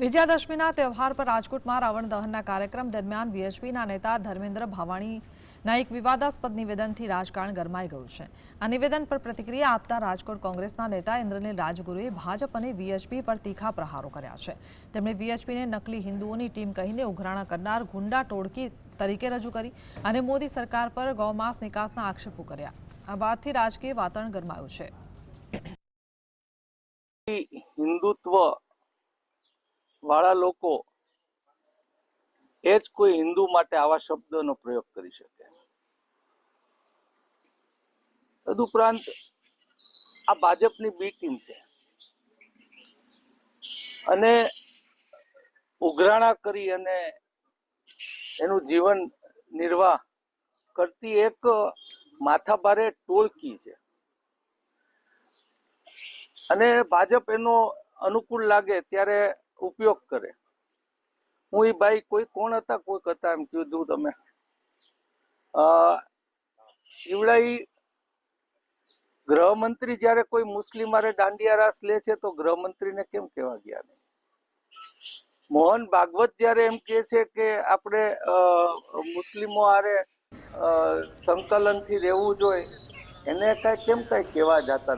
વિજયાદશમીના તહેવાર પર રાજકોટમાં રાવણ દહનના કાર્યક્રમ દરમિયાન વીએચપીના નેતા ધર્મેન્દ્ર ભાવાણીના એક વિવાદાસ્પદ નિવેદનથી રાજકારણ ગરમાઈ ગયું છે. આ નિવેદન પર પ્રતિક્રિયા આપતા રાજકોટ કોંગ્રેસના નેતા ઇન્દ્રનીલ રાજગુરુએ ભાજપ અને વીએચપી પર તીખા પ્રહારો કર્યા છે. તેમણે વીએચપીને નકલી હિન્દુઓની ટીમ કહીને ઉઘરાણા કરનાર ગુંડા ટોળકી તરીકે રજૂ કરી અને મોદી સરકાર પર ગૌમાંસ નિકાસના આક્ષેપો કર્યા. આ વાતથી રાજકીય વાતાવરણ ગરમાયું છે. હિન્દુત્વ વાળા લોકો એ જ કોઈ હિન્દુ માટે આવા શબ્દનો પ્રયોગ કરી શકે. તદુપરાંત આ ભાજપની બી ટીમ છે. અને ઉઘરાણા કરી અને એનું જીવન નિર્વાહ કરતી એક માથાભારે ટોળકી છે. અને ભાજપ એનો અનુકૂળ લાગે ત્યારે ઉપયોગ કરે. હું એ ભાઈ કોઈ કોણ હતા? કોઈક હતા એમ કીધું તમે. અ ઈવડા ઈ ગૃહમંત્રી જયારે કોઈ મુસ્લિમ દાંડિયા રાસ લે છે તો ગૃહમંત્રીને કેમ કહેવા ગયા નહીં? મોહન ભાગવત જ્યારે એમ કે છે કે આપણે મુસ્લિમો આરે સંકલન સંકલનથી રહેવું જોઈએ, એને કાંઈ કેમ કાંઈ કહેવા જતા